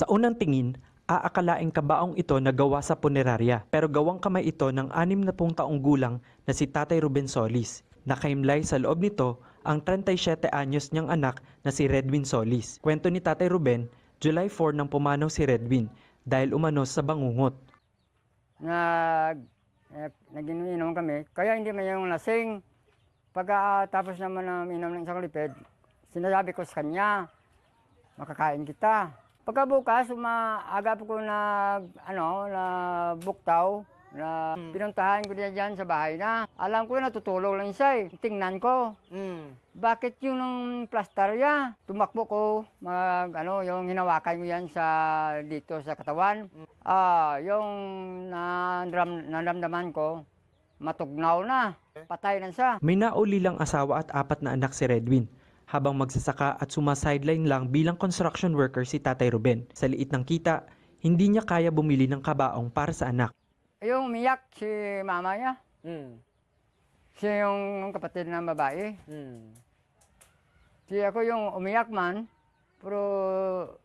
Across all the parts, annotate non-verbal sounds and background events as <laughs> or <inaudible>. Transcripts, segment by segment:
Sa unang tingin, aakalaing kabaong ito na gawa sa punerarya pero gawang kamay ito ng anim na pung taong gulang na si Tatay Ruben Solis. Nakaimlay sa loob nito ang 37 anyos niyang anak na si Redwin Solis. Kwento ni Tatay Ruben, July 4 nang pumanaw si Redwin dahil umano sa bangungot. nag eh, naginom kami. Kaya hindi man yung lasing. Pagkatapos naman na minom ng isang lipid, sinasabi ko sa kanya, makakain kita. Pagkabukas, umaaga po ko nag, ano, na buktaw, na pinuntahan ko niya dyan sa bahay na. Alam ko na tutulog lang siya eh. Tingnan ko, Mm. bakit yung ng plastarya? Tumakbo ko, mag, ano, yung hinawakan ko yan sa, dito sa katawan. Ah, yung nandram, naramdaman ko, matugnaw na, patay na siya. May naulilang asawa at apat na anak si Redwin habang magsasaka at sumasideline lang bilang construction worker si Tatay Ruben. Sa liit ng kita, hindi niya kaya bumili ng kabaong para sa anak. Yung umiyak si mama niya, Mm. siya yung kapatid ng babae. Mm. Si ako yung umiyak man, pero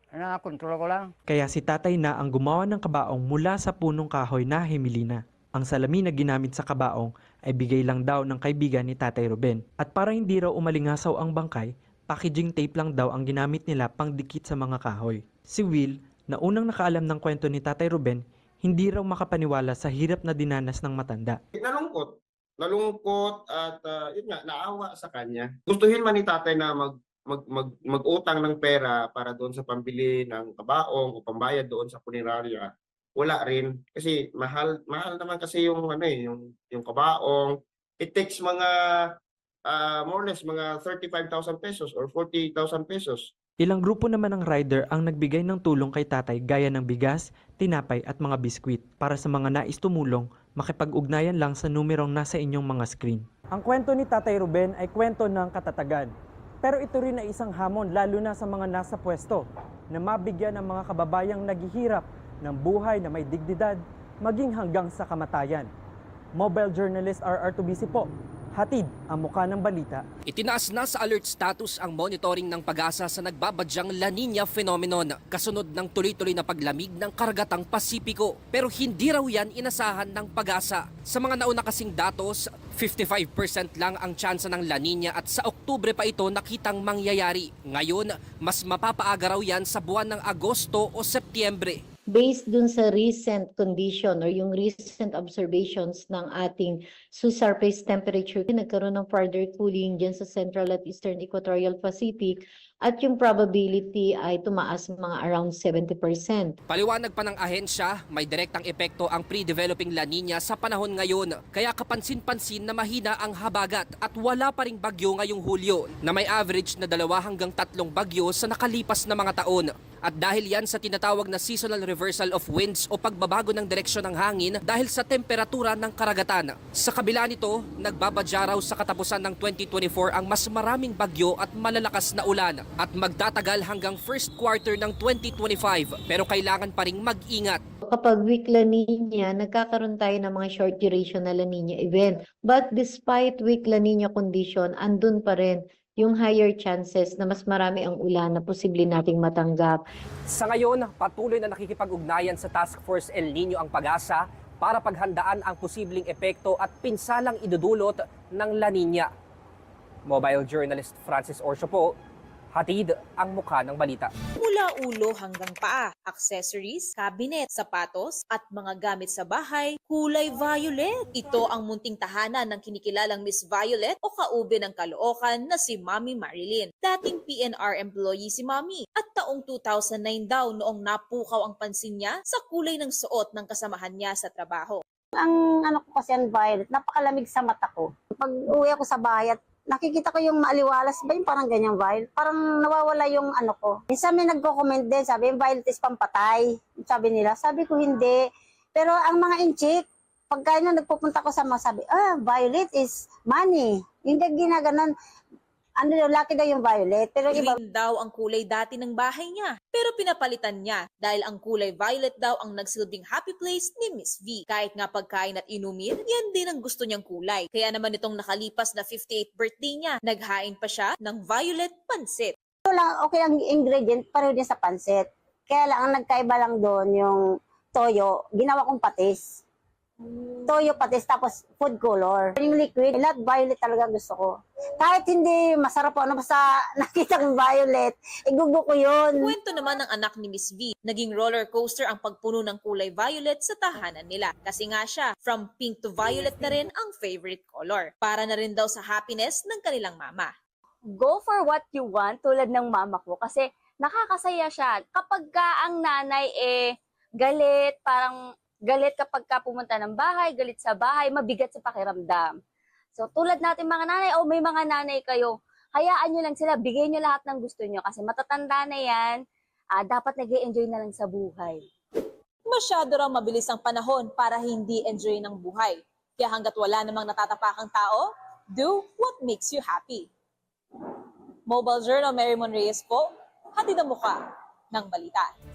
nakontrol ko lang. Kaya si tatay na ang gumawa ng kabaong mula sa punong kahoy na himilina. Ang salamin na ginamit sa kabaong ay bigay lang daw ng kaibigan ni Tatay Ruben. At para hindi raw umalingasaw ang bangkay, packaging tape lang daw ang ginamit nila pang dikit sa mga kahoy. Si Will, na unang nakaalam ng kwento ni Tatay Ruben, hindi raw makapaniwala sa hirap na dinanas ng matanda. nalungkot. Nalungkot at ah, yun nga, naawa sa kanya. Gustuhin man ni tatay na mag, mag, mag, mag-utang ng pera para doon sa pambili ng kabaong o pambayad doon sa punerarya. Wala rin. Kasi mahal, mahal naman kasi yung, ano eh, yung, yung kabaong. It takes mga, ah, more or less, mga 35,000 pesos or 40,000 pesos Ilang grupo naman ng rider ang nagbigay ng tulong kay tatay gaya ng bigas, tinapay at mga biskwit. Para sa mga nais tumulong, makipag-ugnayan lang sa numerong nasa inyong mga screen. Ang kwento ni Tatay Ruben ay kwento ng katatagan. Pero ito rin ay isang hamon lalo na sa mga nasa pwesto na mabigyan ng mga kababayang naghihirap ng buhay na may dignidad maging hanggang sa kamatayan. Mobile journalist RR Tubisi po, hatid ang muka ng balita Itinaas na sa alert status ang monitoring ng pag-asa sa nagbabadyang La Nina phenomenon kasunod ng tuloy-tuloy na paglamig ng karagatang Pasipiko. Pero hindi raw yan inasahan ng pag-asa. Sa mga nauna kasing datos, 55% lang ang tsansa ng La Nina at sa Oktubre pa ito nakitang mangyayari. Ngayon, mas mapapaaga raw yan sa buwan ng Agosto o Setyembre. Based dun sa recent condition or yung recent observations ng ating subsurface temperature, nagkaroon ng further cooling dyan sa Central at Eastern Equatorial Pacific at yung probability ay tumaas mga around 70%. Paliwanag pa ng ahensya, may direktang epekto ang pre-developing La Nina sa panahon ngayon. Kaya kapansin-pansin na mahina ang habagat at wala pa ring bagyo ngayong Hulyo na may average na dalawa hanggang tatlong bagyo sa nakalipas na mga taon. At dahil yan sa tinatawag na seasonal reversal of winds o pagbabago ng direksyon ng hangin dahil sa temperatura ng karagatan. Sa kabila nito, nagbabadya raw sa katapusan ng 2024 ang mas maraming bagyo at malalakas na ulan at magtatagal hanggang first quarter ng 2025 pero kailangan pa ring mag-ingat. Kapag weak La Nina, nagkakaroon tayo ng mga short duration na La Nina event. But despite weak La Nina condition, andun pa rin yung higher chances na mas marami ang ulan na posible nating matanggap. Sa ngayon, patuloy na nakikipag-ugnayan sa Task Force El Nino ang pag-asa para paghandaan ang posibleng epekto at pinsalang idudulot ng La Nina. Mobile journalist Francis Orso po, hatid ang mukha ng balita. Mula ulo hanggang paa, accessories, cabinet, sapatos, at mga gamit sa bahay, kulay violet. Ito ang munting tahanan ng kinikilalang Miss Violet o kaube ng Caloocan na si Mami Marilyn. Dating PNR employee si Mami at taong 2009 daw noong napukaw ang pansin niya sa kulay ng suot ng kasamahan niya sa trabaho. ang ano ko kasi ang violet, napakalamig sa mata ko. Pag uwi ako sa bahay at nakikita ko yung maaliwalas ba yung parang ganyang violet, parang nawawala yung ano ko. Minsan may nagko-comment din, sabi yung violet is pampatay. Sabi nila, sabi ko hindi. Pero ang mga inchik, pagka na nagpupunta ko sa mga sabi, ah, violet is money. Yung ginaganon, ano daw, lucky daw yung violet. Pero iba, Green daw ang kulay dati ng bahay niya. Pero pinapalitan niya dahil ang kulay violet daw ang nagsilbing happy place ni Miss V. Kahit nga pagkain at inumin, yan din ang gusto niyang kulay. Kaya naman itong nakalipas na 58th birthday niya, naghain pa siya ng violet pansit. lang, okay ang ingredient, pareho din sa pansit. Kaya lang, ang nagkaiba lang doon yung toyo, ginawa kong patis. Toyo patis, tapos food color. Yung liquid, not violet talaga gusto ko. Kahit hindi masarap po, ano, basta <laughs> nakita kong violet, igugo ko yun. Kwento naman ng anak ni Miss V, naging roller coaster ang pagpuno ng kulay violet sa tahanan nila. Kasi nga siya, from pink to violet na rin ang favorite color. Para na rin daw sa happiness ng kanilang mama. go for what you want tulad ng mama ko kasi nakakasaya siya. Kapag ka ang nanay eh galit, parang galit kapag ka pumunta ng bahay, galit sa bahay, mabigat sa pakiramdam. So tulad natin mga nanay, o may mga nanay kayo, hayaan nyo lang sila, bigay nyo lahat ng gusto nyo kasi matatanda na yan, ah, dapat nag enjoy na lang sa buhay. Masyado raw mabilis ang panahon para hindi enjoy ng buhay. Kaya hanggat wala namang natatapakang tao, do what makes you happy. Mobile Journal Mary Mon Reyes po, hatid ang muka ng balita.